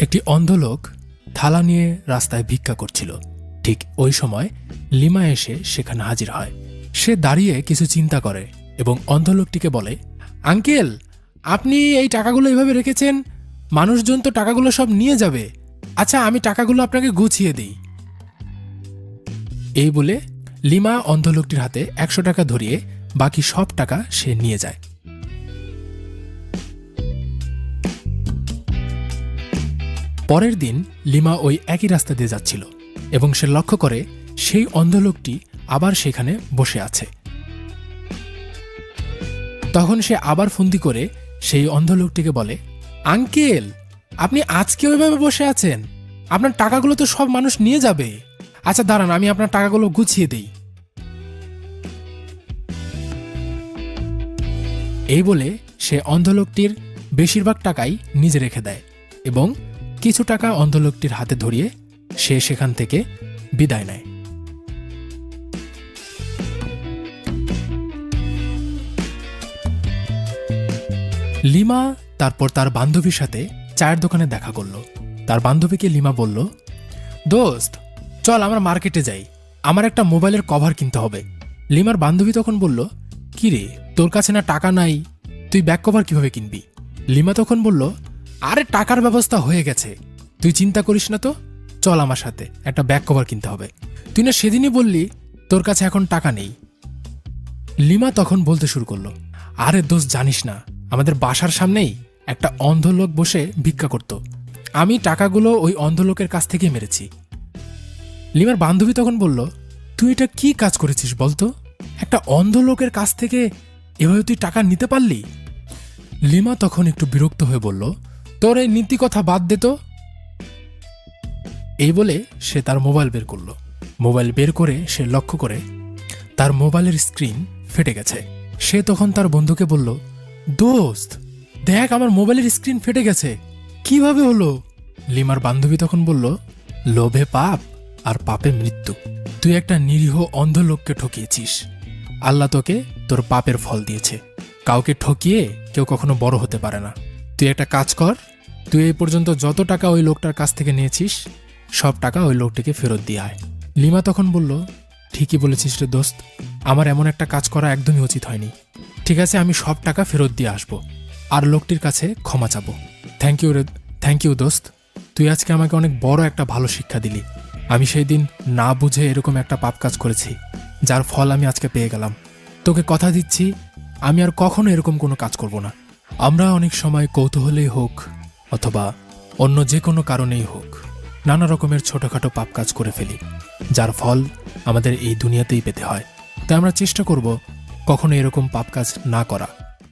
একটি অন্ধ লোক থালা নিয়ে রাস্তায় ভিক্ষা করছিল। ঠিক ওই সময় লিমা এসে সেখানে হাজির হয়। সে দাঁড়িয়ে কিছু চিন্তা করে এবং অন্ধ লোকটিকে বলে, আঙ্কেল, আপনি এই টাকাগুলো এভাবে রেখেছেন? মানুষজন তো টাকাগুলো সব নিয়ে যাবে। আচ্ছা আমি টাকাগুলো আপনাকে গুছিয়ে দিই। এই বলে লিমা অন্ধ লোকটির হাতে একশো টাকা ধরিয়ে বাকি সব টাকা সে নিয়ে যায়। পরের দিন লিমা ওই একই রাস্তা দিয়ে যাচ্ছিল এবং সে লক্ষ্য করে সেই অন্ধ লোকটি আবার সেখানে বসে আছে। তখন সে আবার ফন্দি করে সেই অন্ধ লোকটিকে বলে, আঙ্কেল, আপনি আজকে ওইভাবে বসে আছেন? আপনার টাকাগুলো তো সব মানুষ নিয়ে যাবে। আচ্ছা দাঁড়ান, আমি আপনার টাকাগুলো গুছিয়ে দেই। এই বলে সে অন্ধলোকটির বেশিরভাগ টাকাই নিজে রেখে দেয় এবং কিছু টাকা অন্ধলোকটির হাতে ধরিয়ে সে সেখান থেকে বিদায় নেয়। লিমা তারপর তার বান্ধবীর সাথে চায়ের দোকানে দেখা করল। তার বান্ধবীকে লিমা বলল, দোস্ত, চল আমরা মার্কেটে যাই। আমার একটা মোবাইলের কভার কিনতে হবে। লিমার বান্ধবী তখন বলল, কিরে, তোর কাছে না টাকা নাই? তুই ব্যাক কভার কীভাবে কিনবি? লিমা তখন বলল আরে টাকার ব্যবস্থা হয়ে গেছে। তুই চিন্তা করিস না তো। চল আমার সাথে, একটা ব্যাক কভার কিনতে হবে। তুই না সেদিনই বললি, তোর কাছে এখন টাকা নেই। লিমা তখন বলতে শুরু করল, আরে দোষ জানিস না, আমাদের বাসার সামনেই একটা অন্ধ লোক বসে ভিক্ষা করত। আমি টাকাগুলো ওই অন্ধ লোকের কাছ থেকে মেরেছি। লিমার বান্ধবী তখন বলল, তুই এটা কি কাজ করেছিস বলতো? একটা অন্ধ লোকের কাছ থেকে এভাবে তুই টাকা নিতে পারলি? লিমা তখন একটু বিরক্ত হয়ে বলল তোর এই নীতি কথা বাদ দে তো। এই বলে সে তার মোবাইল বের করল। মোবাইল বের করে সে লক্ষ্য করে তার মোবাইলের স্ক্রিন ফেটে গেছে। সে তখন তার বন্ধুকে বলল, দোস্ত, দেখ আমার মোবাইলের স্ক্রিন ফেটে গেছে। কীভাবে হলো? লিমার বান্ধবী তখন বলল, লোভে পাপ আর পাপে মৃত্যু। তুই একটা নিরীহ অন্ধ লোককে ঠকিয়েছিস। আল্লাহ তোকে তোর পাপের ফল দিয়েছে। কাউকে ঠকিয়ে কেউ কখনো বড় হতে পারে না। তুই একটা কাজ কর, তুই এই পর্যন্ত যত টাকা ওই লোকটার কাছ থেকে নিয়েছিস, সব টাকা ওই লোকটিকে ফেরত দিয়ে আয়। লিমা তখন বলল, ঠিকই বলেছিস রে দোস্ত, আমার এমন একটা কাজ করা একদমই উচিত হয়নি। ঠিক আছে, আমি সব টাকা ফেরত দিয়ে আসব, আর লোকটির কাছে ক্ষমা চাবো। থ্যাংক ইউ রে থ্যাংক ইউ দোস্ত, তুই আজকে আমাকে অনেক বড় একটা ভালো শিক্ষা দিলি। আমি সেই দিন না বুঝে এরকম একটা পাপ কাজ করেছি, যার ফল আমি আজকে পেয়ে গেলাম। তোকে কথা দিচ্ছি, আমি আর কখনো এরকম কোনো কাজ করব না। আমরা অনেক সময় কৌতূহলেই হোক অথবা অন্য যে কোনো কারণেই হোক নানা রকমের ছোটোখাটো পাপ কাজ করে ফেলি, যার ফল আমাদের এই দুনিয়াতেই পেতে হয়। তাই আমরা চেষ্টা করব কখনো এরকম পাপ কাজ না করা।